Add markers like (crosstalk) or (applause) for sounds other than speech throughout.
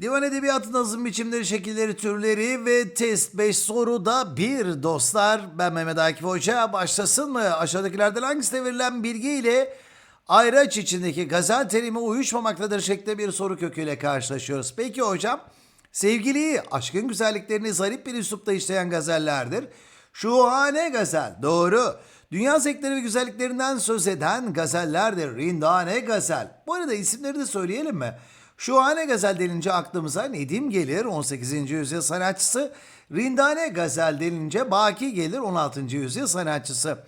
Divan Edebiyatı nazım biçimleri, şekilleri, türleri ve test 5 soruda bir dostlar. Ben Mehmet Akif Hoca. Başlasın mı? Aşağıdakilerden hangisine verilen bilgi ile ayraç içindeki gazel terimi uyuşmamaktadır şeklinde bir soru köküyle karşılaşıyoruz. Peki hocam, sevgiliyi aşkın güzelliklerini zarif bir üslupta işleyen gazellerdir. Şuhane gazel. Doğru. Dünya zevkleri ve güzelliklerinden söz eden gazellerdir. Rindane gazel. Bu arada isimleri de söyleyelim mi? Şuhane gazel denince aklımıza Nedim gelir 18. yüzyıl sanatçısı. Rindane gazel denince Baki gelir 16. yüzyıl sanatçısı.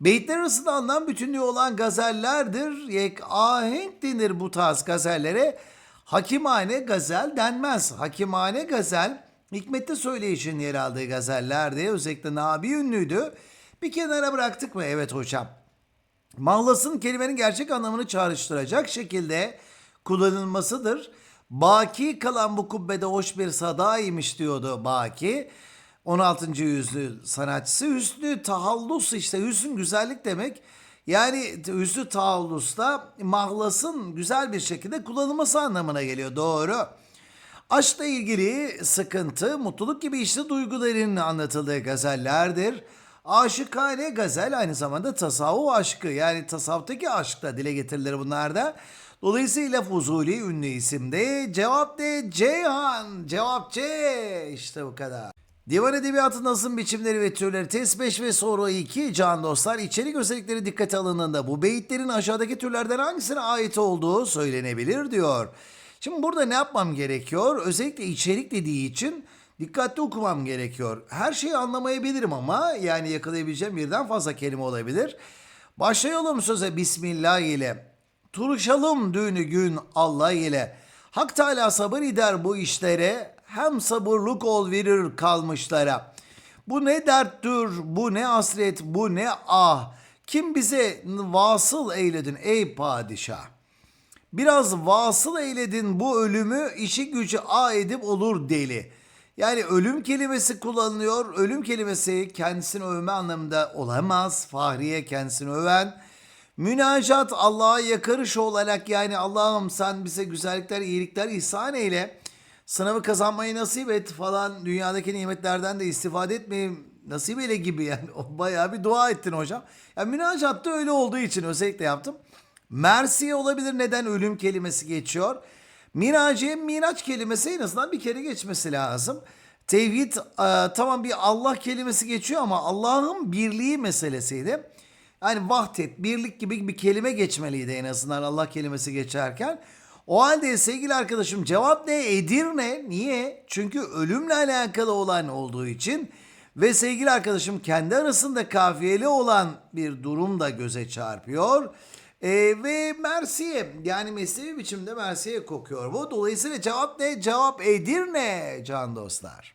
Beyitler arasında anlam bütünlüğü olan gazellerdir. Yek ahenk denir bu tarz gazellere. Hakimane gazel denmez. Hakimane gazel hikmetli söyleyişin yer aldığı gazellerdi. Özellikle Nabi ünlüydü. Bir kenara bıraktık mı? Evet hocam. Mahlasın kelimenin gerçek anlamını çağrıştıracak şekilde kullanılmasıdır. Baki kalan bu kubbede hoş bir sadaymış diyordu Baki. 16. yüzyıl sanatçısı. Hüsnü tahallus işte hüsn güzellik demek. Yani hüsnü tahallus da mahlasın güzel bir şekilde kullanılması anlamına geliyor. Doğru. Aşkla ilgili sıkıntı, mutluluk gibi işte duyguların anlatıldığı gazellerdir. Aşıkane gazel aynı zamanda tasavvuf aşkı yani tasavvuftaki aşk da dile getirilir bunlarda. Dolayısıyla Fuzuli ünlü isimde cevap de Ceyhan. Cevap C. İşte bu kadar. Divan Edebiyatı nazım biçimleri ve türleri test 5 ve soru 2 can dostlar içerik özellikleri dikkate alındığında bu beyitlerin aşağıdaki türlerden hangisine ait olduğu söylenebilir diyor. Şimdi burada ne yapmam gerekiyor? Özellikle içerik dediği için dikkatli okumam gerekiyor. Her şeyi anlamayabilirim ama yani yakalayabileceğim birden fazla kelime olabilir. Başlayalım söze Bismillah ile. Turuşalım düğünü gün Allah ile. Hak Teala sabır eder bu işlere. Hem sabırlık ol verir kalmışlara. Bu ne derttir, bu ne hasret, bu ne ah. Kim bize vasıl eyledin ey padişah. Biraz vasıl eyledin bu ölümü işi gücü a edip olur deli. Yani ölüm kelimesi kullanılıyor. Ölüm kelimesi kendisini övme anlamında olamaz. Fahriye kendisini öven. Münacat Allah'a yakarış olarak yani Allah'ım sen bize güzellikler, iyilikler ihsan eyle. Sınavı kazanmayı nasip et falan dünyadaki nimetlerden de istifade etmeyi nasip eyle gibi yani. (laughs) O bayağı bir dua ettin hocam. Yani münacat da öyle olduğu için özellikle yaptım. Mersiye olabilir neden ölüm kelimesi geçiyor. Miraciye miraç kelimesi en azından bir kere geçmesi lazım. Tevhid e, tamam bir Allah kelimesi geçiyor ama Allah'ın birliği meselesiydi. Yani vahdet, birlik gibi bir kelime geçmeliydi en azından Allah kelimesi geçerken. O halde sevgili arkadaşım cevap ne? Edirne. Niye? Çünkü ölümle alakalı olan olduğu için ve sevgili arkadaşım kendi arasında kafiyeli olan bir durum da göze çarpıyor. Ee, ve Mersiye yani mesleği biçimde Mersiye kokuyor bu. Dolayısıyla cevap ne? Cevap Edirne can dostlar.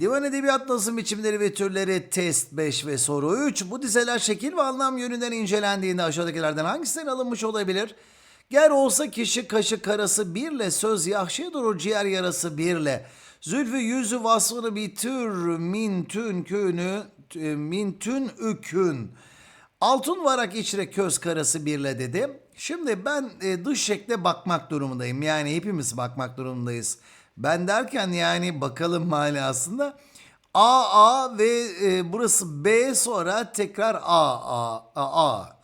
Divan Edebiyat Nazım Biçimleri ve Türleri Test 5 ve Soru 3. Bu dizeler şekil ve anlam yönünden incelendiğinde aşağıdakilerden hangisinden alınmış olabilir? Ger olsa kişi kaşı karası birle, söz yahşi durur ciğer yarası birle. Zülfü yüzü vasfını bitir, min tün künü, min tün ükün. Altın varak içre köz karası birle dedim. Şimdi ben e, dış şekle bakmak durumundayım. Yani hepimiz bakmak durumundayız. Ben derken yani bakalım manasında. A A ve e, burası B sonra tekrar A A A A.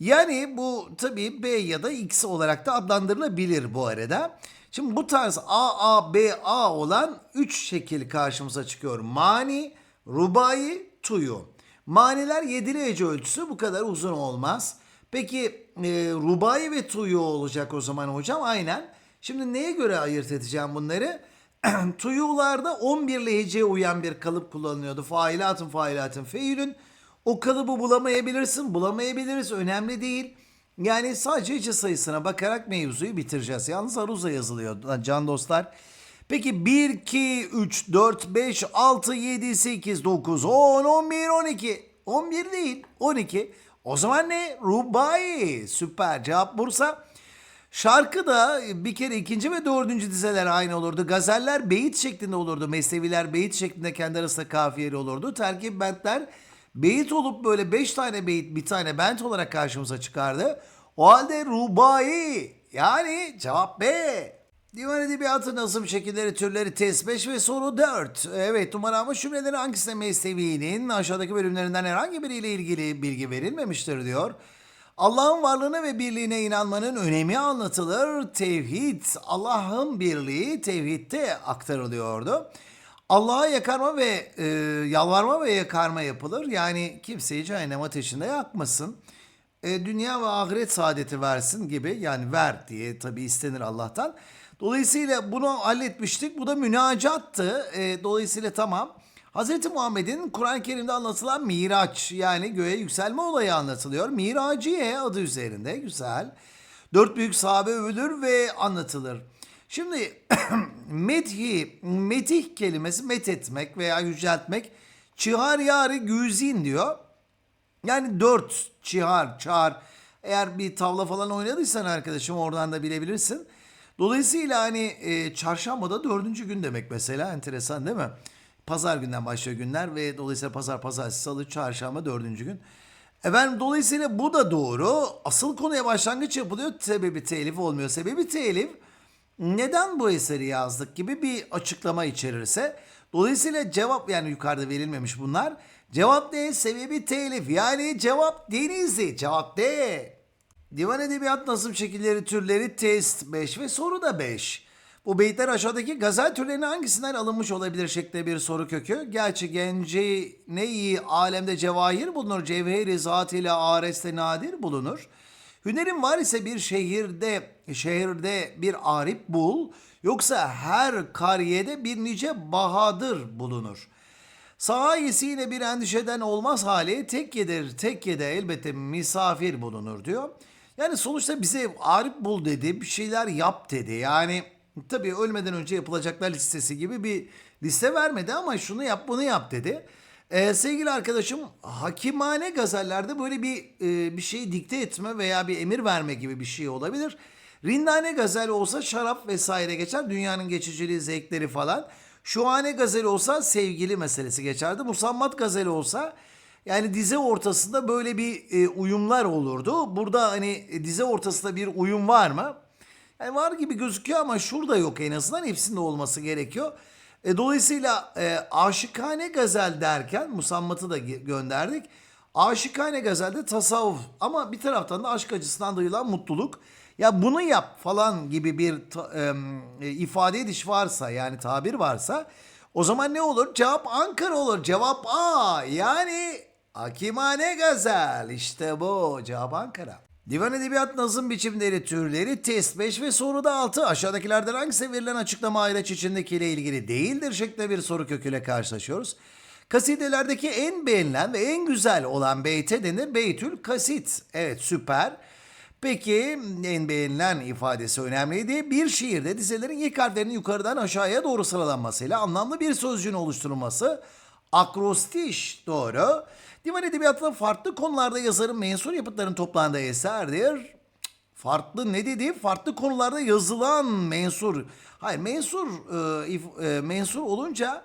Yani bu tabii B ya da X olarak da adlandırılabilir bu arada. Şimdi bu tarz A A B A olan 3 şekil karşımıza çıkıyor. Mani, rubai, tuyu. Maniler yedili hece ölçüsü bu kadar uzun olmaz. Peki e, rubai ve tuyu olacak o zaman hocam aynen. Şimdi neye göre ayırt edeceğim bunları? (clears throat) Tuyularda 11 heceye uyan bir kalıp kullanılıyordu. Failatın failatın feilün. O kalıbı bulamayabilirsin, bulamayabiliriz. Önemli değil. Yani sadece hece sayısına bakarak mevzuyu bitireceğiz. Yalnız Aruza yazılıyor can dostlar. Peki 1, 2, 3, 4, 5, 6, 7, 8, 9, 10, 11, 12. 11 değil 12. O zaman ne? Rubai. Süper. Cevap Bursa. Şarkı da bir kere ikinci ve dördüncü dizeler aynı olurdu. Gazeller beyit şeklinde olurdu. Mesneviler beyit şeklinde kendi arasında kafiyeli olurdu. Terkip bentler beyit olup böyle beş tane beyit bir tane bent olarak karşımıza çıkardı. O halde rubai yani cevap B. Divan Edebiyatı nazım şekilleri türleri test 5 ve soru 4. Evet numaramız cümlelerin hangisine mesleviğinin aşağıdaki bölümlerinden herhangi biriyle ilgili bilgi verilmemiştir diyor. Allah'ın varlığına ve birliğine inanmanın önemi anlatılır. Tevhid, Allah'ın birliği tevhidde aktarılıyordu. Allah'a yakarma ve e, yalvarma ve yakarma yapılır. Yani kimseyi cehennem ateşinde yakmasın. E, dünya ve ahiret saadeti versin gibi yani ver diye tabi istenir Allah'tan. Dolayısıyla bunu halletmiştik. Bu da münacattı. E, dolayısıyla tamam. Hz. Muhammed'in Kur'an-ı Kerim'de anlatılan Miraç yani göğe yükselme olayı anlatılıyor. Miraciye adı üzerinde güzel. Dört büyük sahabe övülür ve anlatılır. Şimdi (clears throat) methi, metih kelimesi met etmek veya yüceltmek çihar yari güzin diyor. Yani dört çihar, çağır. Eğer bir tavla falan oynadıysan arkadaşım oradan da bilebilirsin. Dolayısıyla hani e, çarşamba dördüncü gün demek mesela enteresan değil mi? Pazar günden başlıyor günler ve dolayısıyla pazar, pazartesi, salı, çarşamba dördüncü gün. Efendim dolayısıyla bu da doğru. Asıl konuya başlangıç yapılıyor. Sebebi telif olmuyor. Sebebi telif neden bu eseri yazdık gibi bir açıklama içerirse. Dolayısıyla cevap yani yukarıda verilmemiş bunlar. Cevap ne? Sebebi telif. Yani cevap Denizli. Cevap D. Divan Edebiyat Nazım Şekilleri Türleri Test 5 ve soru da 5. Bu beyitler aşağıdaki gazel türlerinin hangisinden alınmış olabilir şeklinde bir soru kökü. Gerçi genci ne iyi alemde cevahir bulunur, cevheri zat ile areste nadir bulunur. Hünerin var ise bir şehirde, şehirde bir arip bul, yoksa her kariyede bir nice bahadır bulunur. Sahayesiyle bir endişeden olmaz hali tekkedir, tekkede elbette misafir bulunur diyor. Yani sonuçta bize arif bul dedi, bir şeyler yap dedi. Yani tabii ölmeden önce yapılacaklar listesi gibi bir liste vermedi ama şunu yap bunu yap dedi. Ee, sevgili arkadaşım hakimane gazellerde böyle bir e, bir şey dikte etme veya bir emir verme gibi bir şey olabilir. Rindane gazel olsa şarap vesaire geçer. Dünyanın geçiciliği, zevkleri falan. Şuhane gazeli olsa sevgili meselesi geçerdi. Musammat gazeli olsa yani dize ortasında böyle bir e, uyumlar olurdu. Burada hani dize ortasında bir uyum var mı? Yani var gibi gözüküyor ama şurada yok en azından hepsinde olması gerekiyor. E, dolayısıyla e, aşıkane gazel derken musammatı da gönderdik. Aşıkane gazelde tasavvuf ama bir taraftan da aşk acısından duyulan mutluluk. Ya bunu yap falan gibi bir e, ifade ediş varsa yani tabir varsa o zaman ne olur? Cevap Ankara olur. Cevap A. Yani Hakimane Gazel. İşte bu. Cevap Ankara. Divan Edebiyat Nazım Biçimleri Türleri Test 5 ve soruda 6. Aşağıdakilerden hangisi verilen açıklama ayraç içindekiyle ilgili değildir şeklinde bir soru köküyle karşılaşıyoruz. Kasidelerdeki en beğenilen ve en güzel olan beyte denir Beytül Kasit. Evet süper. Peki en beğenilen ifadesi önemliydi. Bir şiirde dizelerin ilk harflerinin yukarıdan aşağıya doğru sıralanmasıyla anlamlı bir sözcüğün oluşturulması. Akrostiş doğru. Divan edebiyatında farklı konularda yazarın mensur yapıtların toplandığı eserdir. Farklı ne dedi? Farklı konularda yazılan mensur. Hayır mensur e, if- e, mensur olunca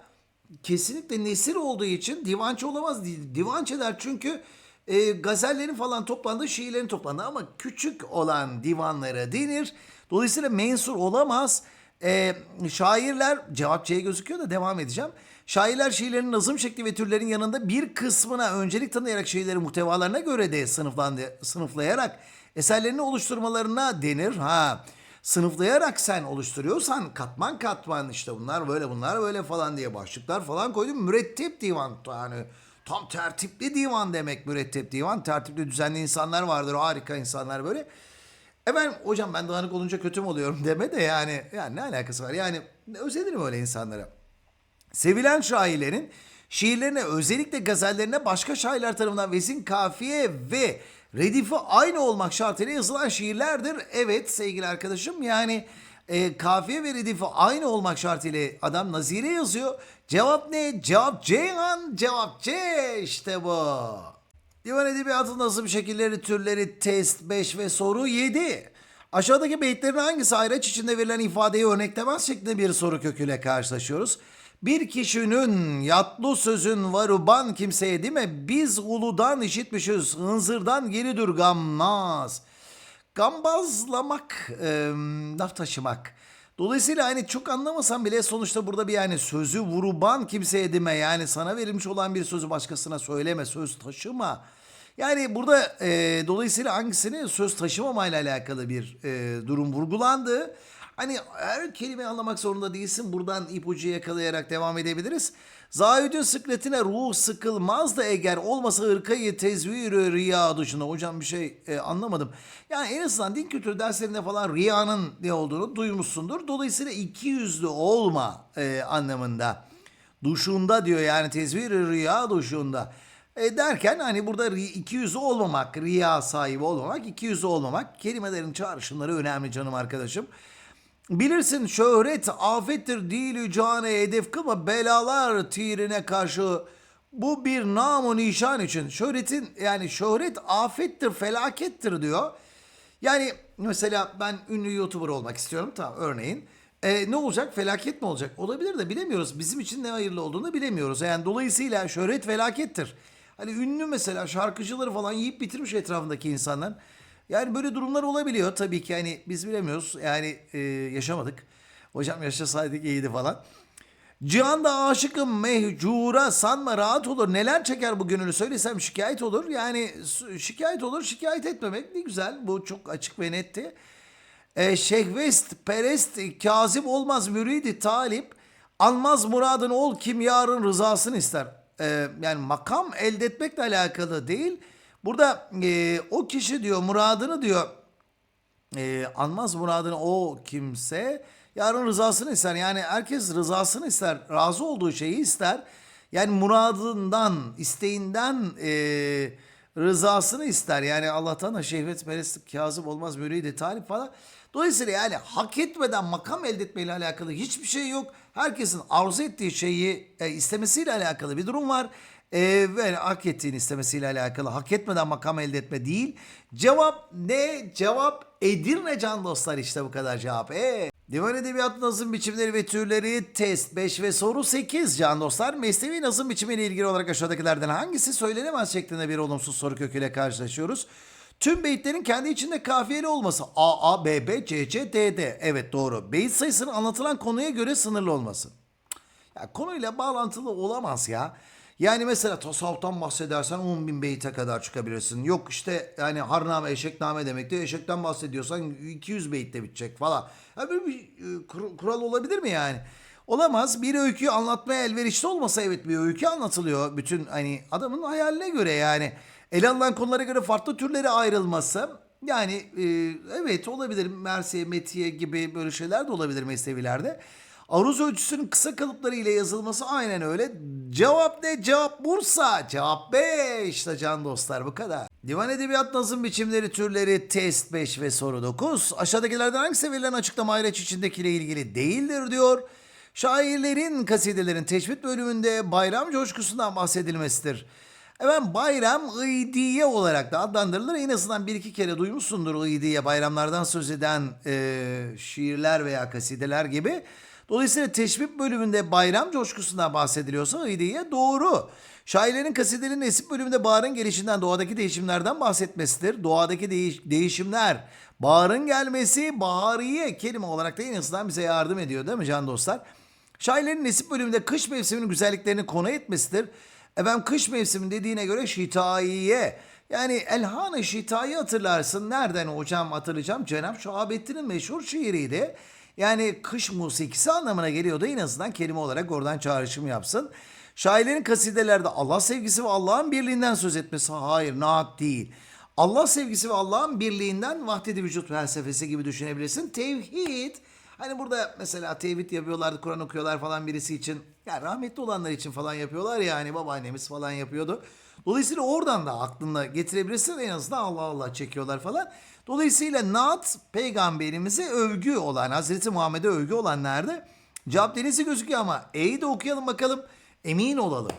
kesinlikle nesir olduğu için divançı olamaz. Di- Divançı der çünkü e, gazellerin falan toplandığı, şiirlerin toplandığı ama küçük olan divanlara denir. Dolayısıyla mensur olamaz. E, şairler, cevap C gözüküyor da devam edeceğim. Şairler şiirlerin nazım şekli ve türlerin yanında bir kısmına öncelik tanıyarak şiirleri muhtevalarına göre de sınıflandı, sınıflayarak eserlerini oluşturmalarına denir. Ha sınıflayarak sen oluşturuyorsan katman katman işte bunlar böyle bunlar böyle falan diye başlıklar falan koydum. Mürettep divan yani tam tertipli divan demek mürettep divan. Tertipli düzenli insanlar vardır harika insanlar böyle. Efendim hocam ben dağınık olunca kötü mü oluyorum (laughs) deme de yani, yani ne alakası var yani özenirim öyle insanlara. Sevilen şairlerin şiirlerine özellikle gazellerine başka şairler tarafından vezin, kafiye ve redifi aynı olmak şartıyla yazılan şiirlerdir. Evet sevgili arkadaşım yani e, kafiye ve redifi aynı olmak şartıyla adam nazire yazıyor. Cevap ne? Cevap Ceyhan. Cevap C işte bu. Divan Edebiyatı nazım şekilleri, türleri, test 5 ve soru 7. Aşağıdaki beyitlerin hangisi ayraç içinde verilen ifadeyi örneklemez şeklinde bir soru köküyle karşılaşıyoruz. Bir kişinin yatlı sözün varuban kimseye değil mi? Biz uludan işitmişiz, hınzırdan geri dur gammaz. Gambazlamak, e, laf taşımak. Dolayısıyla hani çok anlamasam bile sonuçta burada bir yani sözü vuruban kimse edime yani sana verilmiş olan bir sözü başkasına söyleme, söz taşıma. Yani burada e, dolayısıyla hangisini söz taşımamayla alakalı bir e, durum vurgulandı. Hani her kelimeyi anlamak zorunda değilsin. Buradan ipucu yakalayarak devam edebiliriz. Zahidün sıkletine ruh sıkılmaz da eğer olmasa ırkayı tezvir riya dışında. Hocam bir şey e, anlamadım. Yani en azından din kültürü derslerinde falan riyanın ne olduğunu duymuşsundur. Dolayısıyla iki yüzlü olma e, anlamında. Duşunda diyor yani tezvir riya duşunda. E derken hani burada iki yüzlü olmamak, riya sahibi olmamak, iki yüzlü olmamak kelimelerin çağrışımları önemli canım arkadaşım. Bilirsin şöhret afettir değil cane hedef kılma belalar tirine karşı bu bir namu nişan için şöhretin yani şöhret afettir felakettir diyor. Yani mesela ben ünlü YouTuber olmak istiyorum tamam örneğin. E, ne olacak? Felaket mi olacak? Olabilir de bilemiyoruz. Bizim için ne hayırlı olduğunu bilemiyoruz. Yani dolayısıyla şöhret felakettir. Hani ünlü mesela şarkıcıları falan yiyip bitirmiş etrafındaki insanlar. Yani böyle durumlar olabiliyor tabii ki hani biz bilemiyoruz. Yani e, yaşamadık. Hocam yaşasaydık iyiydi falan. Cihanda aşıkım mehcura sanma rahat olur. Neler çeker bu gönülü söylesem şikayet olur. Yani şikayet olur şikayet etmemek ne güzel. Bu çok açık ve netti. E, şehvest perest kazip olmaz müridi talip. Almaz muradını ol kim yarın rızasını ister. E, yani makam elde etmekle alakalı değil. Burada e, o kişi diyor muradını diyor e, anmaz muradını o kimse yarın rızasını ister. Yani herkes rızasını ister. Razı olduğu şeyi ister. Yani muradından, isteğinden e, rızasını ister. Yani Allah'tan da şehvet perestlik kazım olmaz müridi talip falan. Dolayısıyla yani hak etmeden makam elde etmeyle alakalı hiçbir şey yok. Herkesin arzu ettiği şeyi e, istemesiyle alakalı bir durum var. E, ve hak ettiğini istemesiyle alakalı hak etmeden makam elde etme değil. Cevap ne? Cevap Edirne can dostlar işte bu kadar cevap. E. Divan Edebiyat nazım biçimleri ve türleri test 5 ve soru 8 can dostlar. Mesnevi nazım biçimiyle ilgili olarak aşağıdakilerden hangisi söylenemez şeklinde bir olumsuz soru köküyle karşılaşıyoruz. Tüm beyitlerin kendi içinde kafiyeli olması. A, A, B, B, C, C, D, D. Evet doğru. Beyit sayısının anlatılan konuya göre sınırlı olması. Ya konuyla bağlantılı olamaz ya. Yani mesela tasavvuftan bahsedersen 10 bin beyte kadar çıkabilirsin. Yok işte yani harname, eşekname demek de eşekten bahsediyorsan 200 beytte bitecek falan. Ya böyle bir e, kur- kural olabilir mi yani? Olamaz. Bir öyküyü anlatmaya elverişli olmasa evet bir öykü anlatılıyor. Bütün hani adamın hayaline göre yani. Ele alınan konulara göre farklı türlere ayrılması. Yani e, evet olabilir. Mersiye, Metiye gibi böyle şeyler de olabilir mesnevilerde. Aruz ölçüsünün kısa kalıpları ile yazılması aynen öyle. Cevap ne? Cevap Bursa. Cevap B. İşte can dostlar bu kadar. Divan Edebiyat Nazım Biçimleri Türleri Test 5 ve Soru 9. Aşağıdakilerden hangisi verilen açıklama ayraç içindekiyle ilgili değildir diyor. Şairlerin, kasidelerin teşbit bölümünde bayram coşkusundan bahsedilmesidir. Efendim bayram ıydiye olarak da adlandırılır. En azından bir iki kere duymuşsundur ıydiye bayramlardan söz eden e, şiirler veya kasideler gibi. Dolayısıyla teşbih bölümünde bayram coşkusundan bahsediliyorsa ıydiye doğru. Şairlerin kasidelerin esip bölümünde baharın gelişinden doğadaki değişimlerden bahsetmesidir. Doğadaki değiş- değişimler, baharın gelmesi, bahariye kelime olarak da en azından bize yardım ediyor değil mi can dostlar? Şairlerin nesip bölümünde kış mevsiminin güzelliklerini konu etmesidir. Efendim kış mevsimi dediğine göre şitaiye. Yani Elhan-ı Şita'yı hatırlarsın. Nereden hocam hatırlayacağım? Cenab Şahabettin'in meşhur şiiriydi. Yani kış musikisi anlamına geliyordu. En azından kelime olarak oradan çağrışım yapsın. Şairlerin kasidelerde Allah sevgisi ve Allah'ın birliğinden söz etmesi hayır, naat değil. Allah sevgisi ve Allah'ın birliğinden vahdedi vücut felsefesi gibi düşünebilirsin. Tevhid Hani burada mesela tevhid yapıyorlardı, Kur'an okuyorlar falan birisi için. Ya rahmetli olanlar için falan yapıyorlar ya hani babaannemiz falan yapıyordu. Dolayısıyla oradan da aklına getirebilirsin en azından Allah Allah çekiyorlar falan. Dolayısıyla Naat peygamberimize övgü olan, Hazreti Muhammed'e övgü olan nerede? Cevap denizi gözüküyor ama E'yi de okuyalım bakalım emin olalım.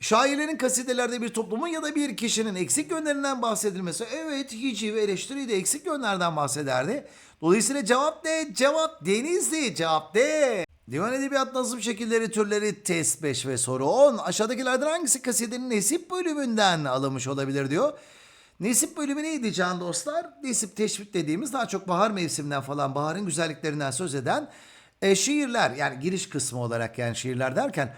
Şairlerin kasidelerde bir toplumun ya da bir kişinin eksik yönlerinden bahsedilmesi. Evet hiciv ve eleştiri de eksik yönlerden bahsederdi. Dolayısıyla cevap ne? Cevap denizli. Cevap D. Divan Edebiyat Nazım Şekilleri Türleri Test 5 ve soru 10. Aşağıdakilerden hangisi kasidenin nesip bölümünden alınmış olabilir diyor. Nesip bölümü neydi can dostlar? Nesip teşvik dediğimiz daha çok bahar mevsiminden falan baharın güzelliklerinden söz eden E, şiirler yani giriş kısmı olarak yani şiirler derken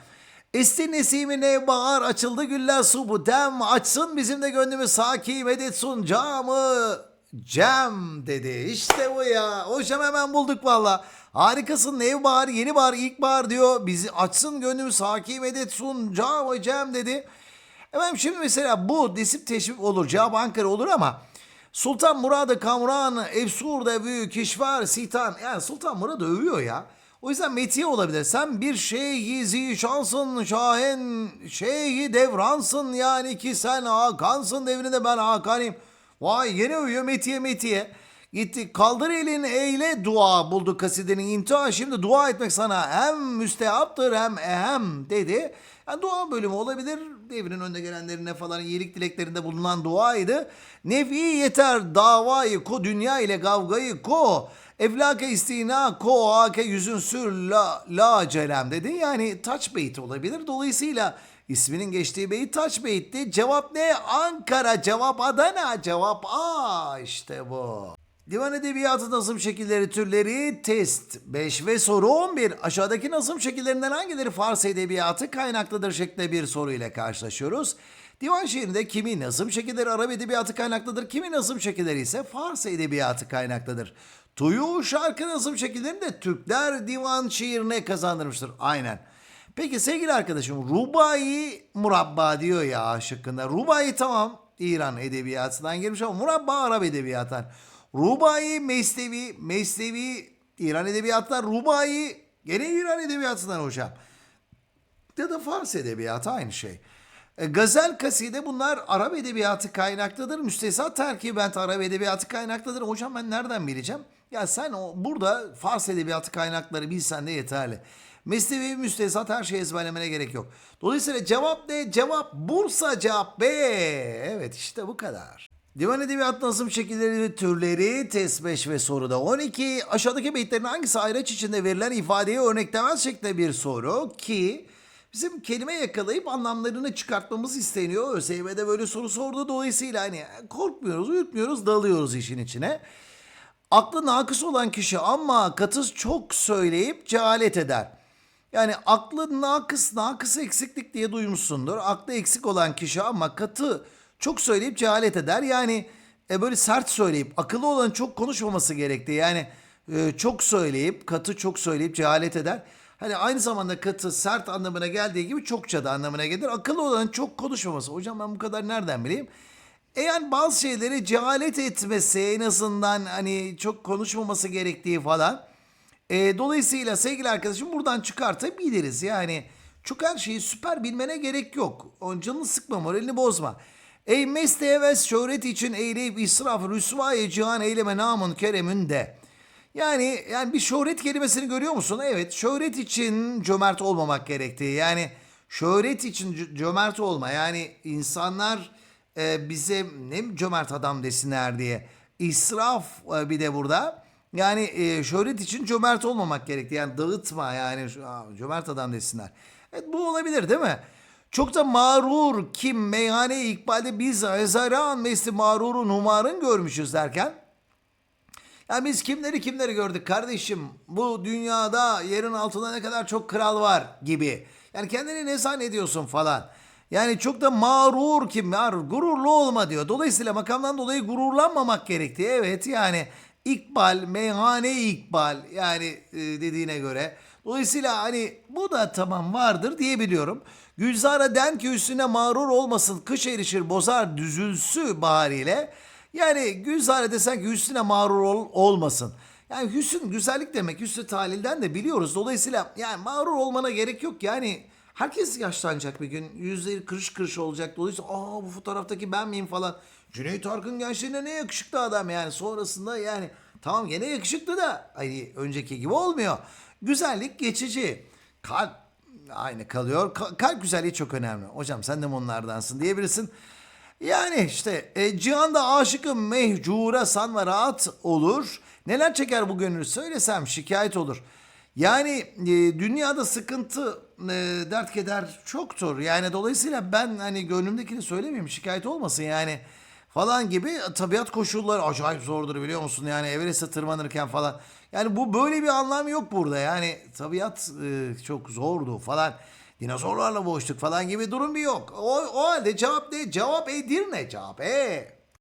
Esti nesimi nevbahar açıldı güller su bu dem açsın bizim de gönlümüz saki medet sun camı Cem dedi. İşte bu ya. Hocam hemen bulduk valla. Harikasın. Nevbahar, yeni bahar, ilkbahar diyor. Bizi açsın gönlümüz hakim edet sun. Cem dedi. Efendim şimdi mesela bu desip teşvik olur. Cevap Ankara olur ama Sultan Murad'ı Kamran, Efsur'da büyük işvar, Sitan. Yani Sultan Murad'ı övüyor ya. O yüzden metiye olabilir. Sen bir şeyhi zişansın, şahen şeyhi devransın yani ki sen Hakan'sın devrinde ben Hakan'ım. Vay yine övüyor metiye metiye. Gitti kaldır elin eyle dua buldu kasidenin intiha. Şimdi dua etmek sana hem müstehaptır hem ehem dedi. Yani dua bölümü olabilir. Devrin önde gelenlerine falan iyilik dileklerinde bulunan duaydı. Nefi yeter davayı ko dünya ile kavgayı ko. Evlake istina ko hake yüzün sür la, la celem dedi. Yani taç beyt olabilir. Dolayısıyla isminin geçtiği beyt taç beytti. Cevap ne? Ankara. Cevap Adana. Cevap A. işte bu. Divan Edebiyatı nazım şekilleri türleri test 5 ve soru 11. Aşağıdaki nazım şekillerinden hangileri Fars Edebiyatı kaynaklıdır şeklinde bir soru ile karşılaşıyoruz. Divan şiirinde kimi nazım şekilleri Arap Edebiyatı kaynaklıdır, kimi nazım şekilleri ise Fars Edebiyatı kaynaklıdır. Tuyu şarkı nazım şekillerini de Türkler divan şiirine kazandırmıştır. Aynen. Peki sevgili arkadaşım Rubai murabba diyor ya şıkkında. Rubai tamam İran edebiyatından girmiş ama murabba Arap edebiyatından. Rubai Mesnevi, Mesnevi İran edebiyatından, Rubai gene İran edebiyatından hocam. Ya da Fars edebiyatı aynı şey. E, gazel, kaside bunlar Arap edebiyatı kaynaklıdır. Müstesat terkibent Arap edebiyatı kaynaklıdır. Hocam ben nereden bileceğim? Ya sen o, burada Fars edebiyatı kaynakları bilsen de yeterli. Mesnevi, müstesat her şeyi ezberlemene gerek yok. Dolayısıyla cevap ne? Cevap Bursa cevap B. Evet işte bu kadar. Divan Edebiyat nazım şekilleri ve türleri test 5 ve soruda 12. Aşağıdaki beyitlerin hangisi ayraç içinde verilen ifadeye örneklemez şeklinde bir soru ki bizim kelime yakalayıp anlamlarını çıkartmamız isteniyor. ÖSYM'de böyle soru sordu. Dolayısıyla hani korkmuyoruz, uyutmuyoruz, dalıyoruz işin içine. Aklı nakıs olan kişi ama katı çok söyleyip cehalet eder. Yani aklı nakıs, nakıs eksiklik diye duymuşsundur. Aklı eksik olan kişi ama katı çok söyleyip cehalet eder. Yani e, böyle sert söyleyip akıllı olan çok konuşmaması gerektiği. Yani e, çok söyleyip katı çok söyleyip cehalet eder. Hani aynı zamanda katı sert anlamına geldiği gibi çokça da anlamına gelir. Akıllı olan çok konuşmaması. Hocam ben bu kadar nereden bileyim? E yani bazı şeyleri cehalet etmesi en azından hani çok konuşmaması gerektiği falan. E, dolayısıyla sevgili arkadaşım buradan çıkartabiliriz. Yani çok her şeyi süper bilmene gerek yok. Onun canını sıkma, moralini bozma. Ey mest heves şöhret için eyleyip israf rüsvayı cihan eyleme namın keremünde. Yani yani bir şöhret kelimesini görüyor musun? Evet şöhret için cömert olmamak gerektiği. Yani şöhret için cömert olma. Yani insanlar e, bize ne cömert adam desinler diye. İsraf e, bir de burada. Yani e, şöhret için cömert olmamak gerektiği. Yani dağıtma yani şu- "Aa, cömert adam desinler. Evet bu olabilir değil mi? Çok da mağrur kim meyhane ikbalde biz ezaran mesli mağrurun humarın görmüşüz derken ya biz kimleri kimleri gördük kardeşim bu dünyada yerin altında ne kadar çok kral var gibi. Yani kendini ne zannediyorsun falan. Yani çok da mağrur kim var gururlu olma diyor. Dolayısıyla makamdan dolayı gururlanmamak gerektiği evet yani ikbal meyhane ikbal yani e, dediğine göre. Dolayısıyla hani bu da tamam vardır diyebiliyorum. Gülzara den ki üstüne mağrur olmasın kış erişir bozar düzülsü bahariyle. Yani Gülzare desen ki üstüne mağrur ol- olmasın. Yani hüsn güzellik demek hüsnü talilden de biliyoruz. Dolayısıyla yani mağrur olmana gerek yok. Yani herkes yaşlanacak bir gün. Yüzleri kırış kırış olacak. Dolayısıyla aa bu fotoğraftaki ben miyim falan. Cüneyt Arkın gençliğinde ne yakışıklı adam yani. Sonrasında yani tamam gene yakışıklı da hani önceki gibi olmuyor. Güzellik geçici. Kalp aynı kalıyor. Ka- kalp güzelliği çok önemli. Hocam sen de onlardansın diyebilirsin. Yani işte e, cihanda aşıkım mehcura sanma rahat olur. Neler çeker bu gönül söylesem şikayet olur. Yani e, dünyada sıkıntı, e, dert keder çoktur. Yani dolayısıyla ben hani gönlümdekini söylemeyeyim şikayet olmasın yani. Falan gibi tabiat koşulları acayip zordur biliyor musun? Yani Everest'e tırmanırken falan. Yani bu böyle bir anlam yok burada. Yani tabiat e, çok zordu falan. Dinozorlarla boğuştuk falan gibi durum bir yok. O, o halde cevap ne? Cevap Edirne cevap. E.